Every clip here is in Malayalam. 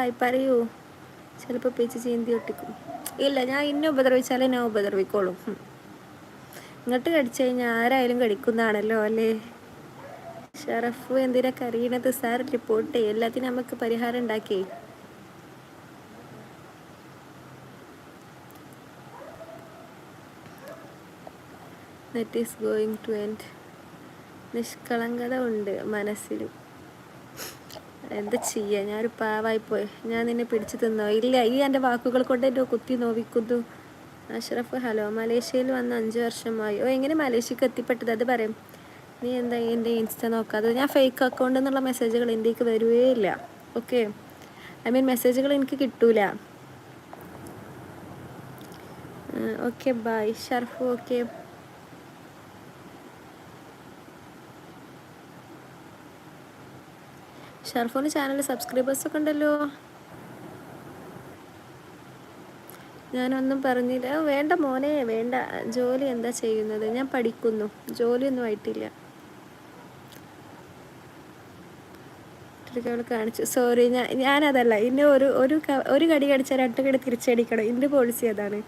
ആയി പറയൂ. ചിലപ്പോൾ പേച്ച് ചീന്തി ഒട്ടിക്കും. ഇല്ല ഞാൻ ഇന്നെ ഉപദ്രവിച്ചാലേ ഞാൻ ഉപദ്രവിക്കോളും. ഇങ്ങോട്ട് കടിച്ചു കഴിഞ്ഞാൽ ആരായാലും കടിക്കുന്നതാണല്ലോ അല്ലേ? ഷറഫ് എന്തിനാ കറിയണത് സാർ റിപ്പോർട്ട് എല്ലാത്തിനും നമുക്ക് പരിഹാരം ഉണ്ടാക്കിയേ that is going to end നിഷ്കളങ്കത ഉണ്ട് മനസ്സിൽ എന്താ ചെയ്യുക ഞാനൊരു പാവായി പോയി ഞാൻ നിന്നെ പിടിച്ചു തിന്നോ? ഇല്ല ഈ എന്റെ വാക്കുകൾ കൊണ്ട് എന്റെ കുത്തി നോവിക്കുന്നു. അഷ്റഫ് ഹലോ. മലേഷ്യയിൽ വന്ന് അഞ്ച് വർഷമായി. ഓ എങ്ങനെ മലേഷ്യക്ക് എത്തിപ്പെട്ടത്? അത് പറയും. നീ എന്താ എന്റെ ഇൻസ്റ്റ നോക്കാതെ? ഞാൻ ഫേക്ക് അക്കൗണ്ട് എന്നുള്ള മെസ്സേജുകൾ ഇന്ത്യയ്ക്ക് വരുവേ ഇല്ല. ഓക്കെ ഐ മീൻ മെസ്സേജുകൾ എനിക്ക് കിട്ടൂല. ഓക്കെ ബൈ ഷർഫ് ഓക്കെ ഷർഫോന് ചാനൽ സബ്സ്ക്രൈബേഴ്സ് ഒക്കെ ഉണ്ടല്ലോ. ഞാനൊന്നും പറഞ്ഞില്ല. വേണ്ട മോനെ വേണ്ട. ജോലി എന്താ ചെയ്യുന്നത്? ഞാൻ പഠിക്കുന്നു. ജോലിയൊന്നും ആയിട്ടില്ല. കാണിച്ചു. സോറി ഞാൻ ഞാനതല്ല. ഇന്നെ ഒരു ഒരു ഒരു കടി കടിച്ചാൽ രണ്ട് കടി തിരിച്ചടിക്കണം. എന്റെ പോളിസി അതാണ്.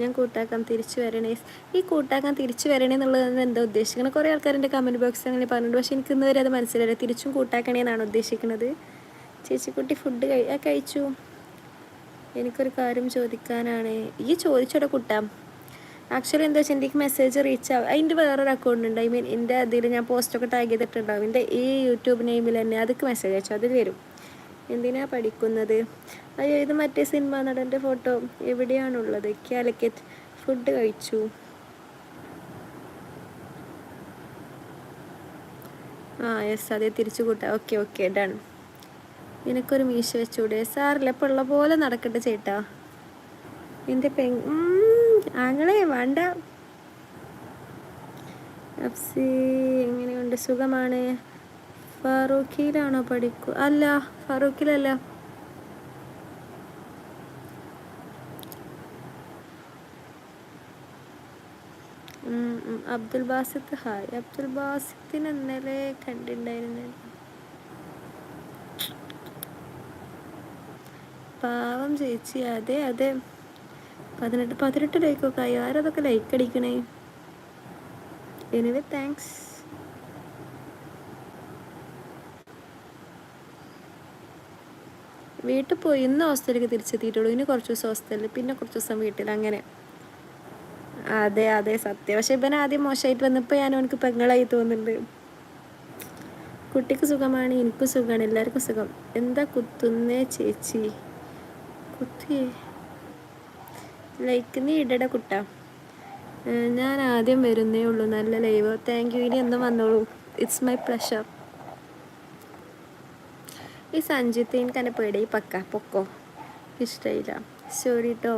ഞാൻ കൂട്ടാക്കാം തിരിച്ചു വരണേ. ഈ കൂട്ടാക്കാൻ തിരിച്ചു വരണേ എന്നുള്ളത് എന്താ ഉദ്ദേശിക്കുന്നത് കുറേ ആൾക്കാർ എന്റെ കമന്റ് ബോക്സിൽ അങ്ങനെ പറഞ്ഞിട്ടുണ്ട്. പക്ഷേ എനിക്ക് ഇന്നുവരെ അത് മനസ്സിലായില്ല. തിരിച്ചും കൂട്ടാക്കണേ എന്നാണ് ഉദ്ദേശിക്കുന്നത് ചേച്ചിക്കുട്ടി ഫുഡ് കഴി കഴിച്ചു. എനിക്കൊരു കാര്യം ചോദിക്കാനാണ്. ഈ ചോദിച്ചോടെ കുട്ടാം. ആക്ച്വലി എന്താ വെച്ചാൽ എനിക്ക് മെസ്സേജ് റീച്ച് ആവും അതിന്റെ വേറൊരു അക്കൗണ്ട് ഉണ്ട്. ഐ മീൻ എന്റെ അതിൽ ഞാൻ പോസ്റ്റൊക്കെ ടാഗ് ചെയ്തിട്ടുണ്ടാവും. എന്റെ ഈ യൂട്യൂബ് നെയിമിൽ തന്നെ. അതൊക്കെ മെസ്സേജ് അയച്ചു. അതിൽ വരും. എന്തിനാ പഠിക്കുന്നത്? അയ്യോ ഇത് മറ്റേ സിനിമാ നടന്റെ ഫോട്ടോ. എവിടെയാണുള്ളത്? കാലിക്കറ്റ് ഫുഡ് കഴിച്ചു. ആ യെസ് അതെ തിരിച്ചു കൂട്ടാം. ഓക്കെ ഓക്കെ ഡൺ നിനക്കൊരു മീശ വെച്ചൂടെ? സാറില്ല ഇപ്പോൾ ഉള്ള പോലെ നടക്കട്ടെ ചേട്ടാ. എന്റെ പെ ആങ്ങളെ വേണ്ട. അപ്സി എങ്ങനെയുണ്ട്? സുഖമാണ്? ഫറൂഖിയിലാണോ പഠിക്കൂ? അല്ല ഫറൂഖിലല്ല. അബ്ദുൽ ബാസിത്ത് ഹായ്. അബ്ദുൽ ബാസിത്തിന് ഇന്നലെ കണ്ടിട്ടുണ്ടായിരുന്നു പാവം ചേച്ചി. അതെ അതെ. പതിനെട്ട് പതിനെട്ട് ലൈക്കൊക്കെ ആയി. ആരതൊക്കെ ലൈക്ക് അടിക്കണേ? എനിവേ താങ്ക്സ് വീട്ടിൽ പോയി ഇന്ന് ഹോസ്റ്റലിലേക്ക് തിരിച്ചെത്തിയിട്ടുള്ളൂ. ഇനി കുറച്ച് ദിവസം ഹോസ്റ്റലിൽ പിന്നെ കുറച്ച് ദിവസം വീട്ടിൽ. അങ്ങനെ. അതെ അതെ സത്യം. പക്ഷെ ഇവൻ ആദ്യം മോശമായിട്ട് വന്നപ്പോൾ ഞാൻ അവനക്ക് പെങ്ങളായി തോന്നുന്നുണ്ട്. കുട്ടിക്ക് സുഖമാണ് എനിക്കും സുഖമാണ് എല്ലാവർക്കും സുഖം. എന്താ കുത്തുന്നേ ചേച്ചി? കുത്തിയേ. ലൈക്ക് നീ ഇടട കുട്ട. ഞാൻ ആദ്യം വരുന്നേ ഉള്ളൂ. നല്ല ലൈവ്. താങ്ക് യു ഇനി എന്നും വന്നോളൂ. ഇറ്റ്സ് മൈ പ്ലഷർ ഈ സഞ്ജിത്ത് എനിക്ക് എന്നെ പേടി പക്ക? പൊക്കോ ഇഷ്ടമില്ല സോറി കേട്ടോ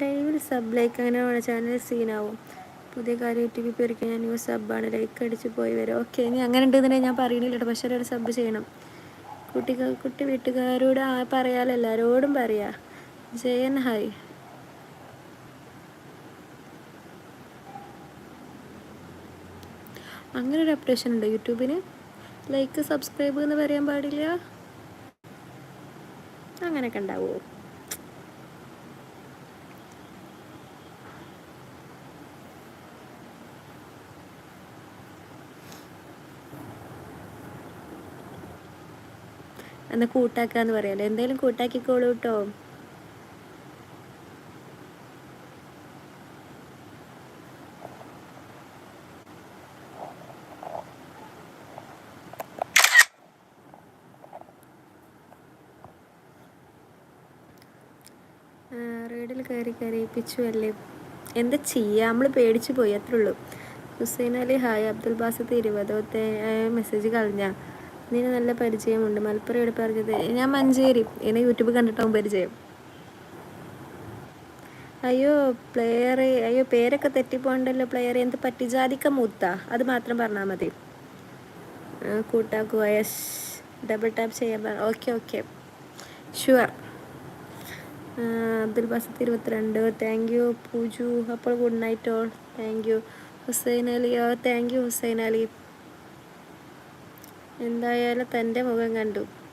ലൈവിൽ സബ് ലൈക്ക് അങ്ങനെ ചാനൽ സീനാവും പുതിയ കാര്യം വി പേരിക്കാൻ ഞാൻ ന്യൂ സബ്ബാണ് ലൈക്ക് അടിച്ച് പോയി വരും. ഓക്കെ ഇനി അങ്ങനെ ഉണ്ടെന്നുണ്ടെങ്കിൽ ഞാൻ പറയണില്ല പക്ഷേ ഒരു സബ് ചെയ്യണം. കുട്ടികൾ കുട്ടി വീട്ടുകാരോട് ആ പറയാലോ എല്ലാവരോടും പറയാ. ജയൻ ഹായ് അങ്ങനെ ഒരു അപ്ഡേഷൻ ഉണ്ട് യൂട്യൂബിന്? ലൈക്ക് സബ്സ്ക്രൈബ് എന്ന് പറയാൻ പാടില്ല. അങ്ങനെയൊക്കെ ഉണ്ടാവുമോ എന്നാൽ കൂട്ടാക്കാന്ന് പറയാല്ലോ എന്തായാലും കൂട്ടാക്കിക്കോളൂ കേട്ടോ റേഡിൽ കയറി കരയിപ്പിച്ചു അല്ലേ? എന്താ ചെയ്യുക നമ്മൾ പേടിച്ചു പോയി അത്രേ ഉള്ളൂ. ഹുസൈൻ അലി ഹായ്. അബ്ദുൽ ബാസത്ത് ഇരുപതോത്തെ മെസ്സേജ് കളഞ്ഞ. നിന്നെ നല്ല പരിചയമുണ്ട്. മലപ്പുറം ഇവിടെ പറഞ്ഞത്? ഞാൻ മഞ്ചേരി. എന്നെ യൂട്യൂബ് കണ്ടിട്ടാവും പരിചയം. അയ്യോ പ്ലെയർ അയ്യോ പേരൊക്കെ തെറ്റിപ്പോണ്ടല്ലോ പ്ലെയർ എന്ത് പറ്റി? ജാതിക്ക മൂത്ത. അത് മാത്രം പറഞ്ഞാൽ മതി. കൂട്ടാക്കുക യെസ്. ഡബിൾ ടാപ്പ് ചെയ്യാൻ okay okay. Sure Abdul Basith ഇരുപത്തിരണ്ട്. Thank you Pooju. അപ്പോൾ good night all thank you Hussain Ali. Thank you Hussain Ali. എന്തായാലും തന്റെ മുഖം കണ്ടു.